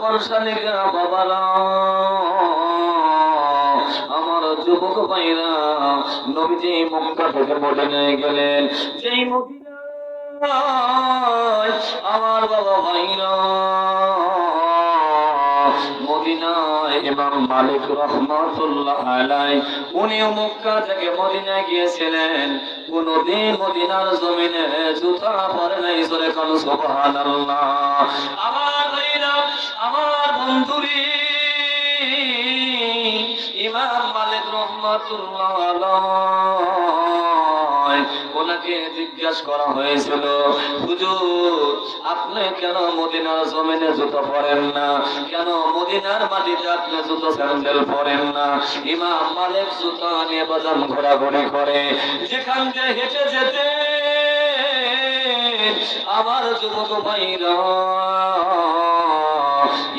করসালিকা বাবারা। আমার যুবক ভাইরা, নবীজি মক্কা থেকে মদিনায় গেলেন। যেই মদিনায় আমার বাবা ভাইরা, মদিনায় ইমাম মালিক রহমাতুল্লাহ আলাই, উনিও মক্কা থেকে মদিনায় গিয়েছিলেন। কোনদিন মদিনার জমিনে জুতা পরে নাই সরে কান, সুবহানাল্লাহ। আমার ভাইরা আমার বন্ধুরি, ইমাম মালিক রহমাতুল্লাহ ওনাকে জিজ্ঞাসা করা হয়েছিল, হুজুর, আপনি কেন মদিনার জমিনে জুতো পরেন না? কেন মদিনার মাটিতে আপনি জুতো স্যান্ডেল পরেন না? ইমাম মালিক জুতো নিয়ে বাজান ঘোরাঘুরি করে। যেখান দিয়ে হেঁটে যেতে আমার যুবক ভাইরা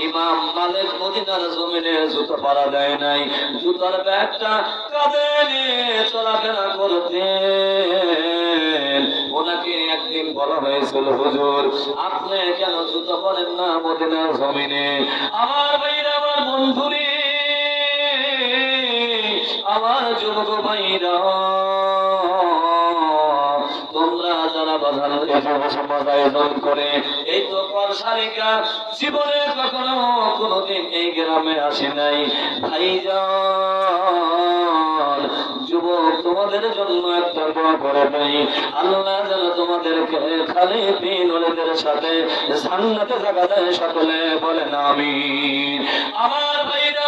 ইমাম মালিক মদিনার জমিনে জুতো পারা দেয় নাই। জুতার ব্যাগটা কাঁধে নিয়ে চলাফেরা করতেন। ওনাকে একদিন বলা হয়েছিল, হুজুর, আপনি কেন জুতো পরেন না মদিনার জমিনে? আমার ভাইরা, আমার বন্ধুরে, আমার যুবক ভাইরা জীবনে কখনো কোনোদিন এই গ্রামে নাই ভাইজান যুবক তোমাদের জন্য একটা দোয়া করে নাই আল্লাহ যেন তোমাদেরকে খালি সাথে জান্নাতে জায়গা দেয় সকলে বলেন আমি আমার ভাইরা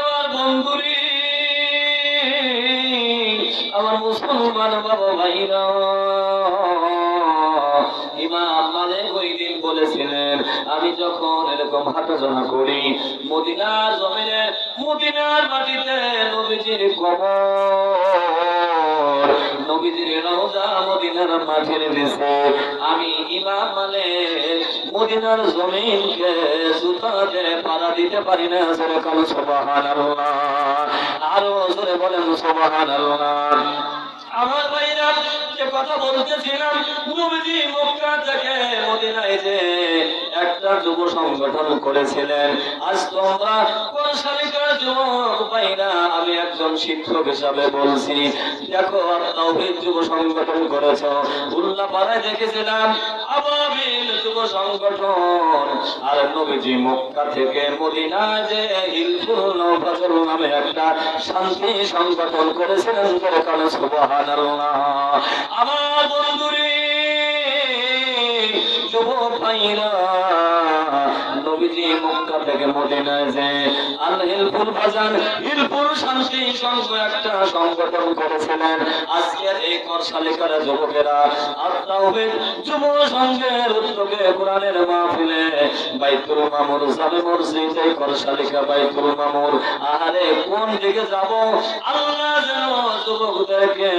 আমি যখন এরকম হাঁটাচলা করি, মদিনার জমিনে, মদিনার মাটিতে নবীজির কবর, নবীজির রওজা মদিনার মাটির নিচে আমি ইমাম মালিক মদিনার জমিনকে সুতাতে পাড়া দিতে পারি না, জোরে কাল সুবহানাল্লাহ। আরও জোরে বলেন সুবহানাল্লাহ। আমার ভাইরা একটা যুব সংগঠন করেছিলেন। আজ তোমরা কোন শালিকার যুবক ভাইরা, আমি একজন শিক্ষক হিসাবে বলছি, দেখো তাওহীদ যুব সংগঠন করেছ। উল্লা পাড়ায় দেখেছিলাম একটা শান্তি সংগঠন করেছিলেন আমার বন্ধুরে শুভ ভাইরা নবীজি মক্কা থেকে মদিনায় আল হিলফুল বাজান হিলফুল শান্তি সংঘ একটা সংগঠন করেছিলেন। এই যুবকেরা যুব সংঘের উদ্যোগে কোরআনের মাহফিলে বাইতুল মামুর মসজিদ, এই বাইতুল মামুর। আহারে, কোন দিকে যাব? আল্লাহ যেন যুবকদেরকে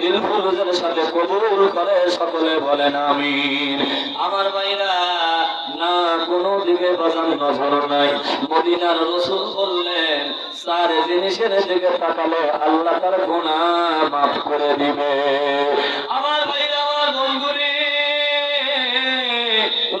হিলফুলের সাথে কবুল করে, সকলে বলেন আমিন। আমার ভাইরা না, কোনো দিকে বাজান নজর নাই। মদিনার রসুল বললেন চার জিনিসের দিকে তাকালে আল্লাহ তার গুণা মাফ করে দিবে। আমার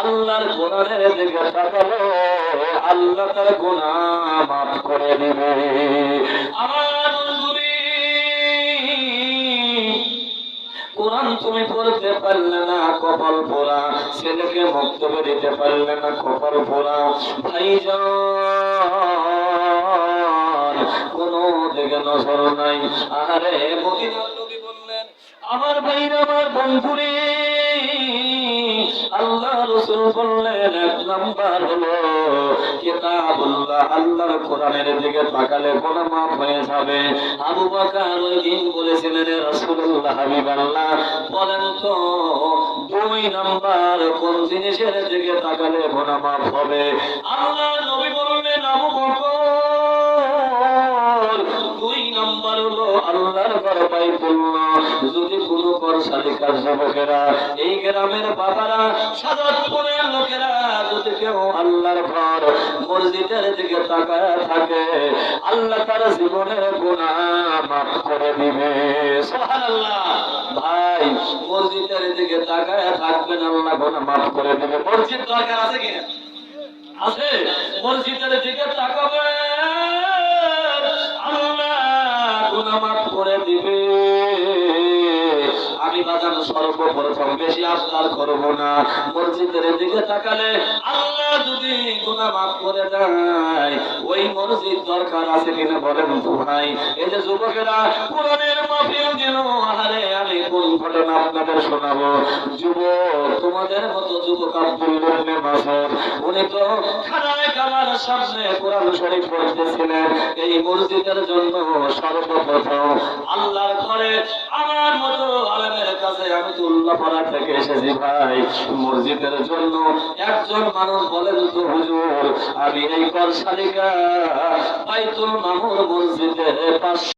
আল্লাহর আল্লাহ তার গুনাহ মাফ করে দিবে। আমার কোরআন তুমি পড়তে পারলে না, কপাল পোড়া। ছেলেকে বক্তব্য দিতে পারলে না, কপাল পোড়া। ভাইজান, কোন দিকে নজর নাই। আরে মদিনার বললেন, আমার ভাইরা, আমার বন্ধুরে আল্লাহ রসুল বললেন, এক নাম্বার হলো কিতাবুল্লাহ আল্লাহর কোরআনের দিকে তাকালে কোনো মাফ হয়ে যাবে। আবু বকর ওই দিন বলেছিলেন রাসূলুল্লাহ, হাবিবাল্লাহ, বলেন তো, দুই নাম্বার কোন জিনিসের দিকে তাকালে গোনা মাফ হবে? আল্লাহ নবী বললেন, আবু বকর নাম্বার হলো আল্লাহর ঘর বাইতুল্লাহ যদি কোনো শালিকার যুবকেরা এই গ্রামের বাবারা সাদতপুরের লোকেরা যদি কেউ আল্লাহর ঘর মসজিদের দিকে তাকায় থাকে, আল্লাহ তার জীবনের গুনাহ মাফ করে দিবে। ভাই, মসজিদের দিকে তাকায় থাকবেন, আল্লাহ গুনাহ মাফ করে দিবে। মসজিদ দরকার আছে কিনা আছে। মসজিদের দিকে তাকাবে বাজার সর্বপ্রথম বেশি আবদার করব না। মসজিদের দিকে তাকালে আল্লাহ যদি গুনাহ মাফ করে দেয়, ওই মসজিদ দরকার আছে কিনা বলেন তো ভাই। এই যে যুবকেরা, কোরআনের মাহফিল দিল আরে আমি কোন ঘটনা আপনাদের শোনাবো? যুবক, তোমাদের মতো যুবক আব্দুল মাসুদ, উনি তো খানায় কামার সামনে কোরআন শরীফ পড়তেছিলেন। এই মসজিদের জন্য সর্বপ্রথম আল্লাহর ঘরে আমার মতো আলেমের আমি তো উল্লাপাড়া থেকে এসেছি ভাই। মসজিদের জন্য একজন মানুষ বলেন তো, হুজুর, আমি এই কর শালিকা বাইতুল মামুর মসজিদে পাঁচ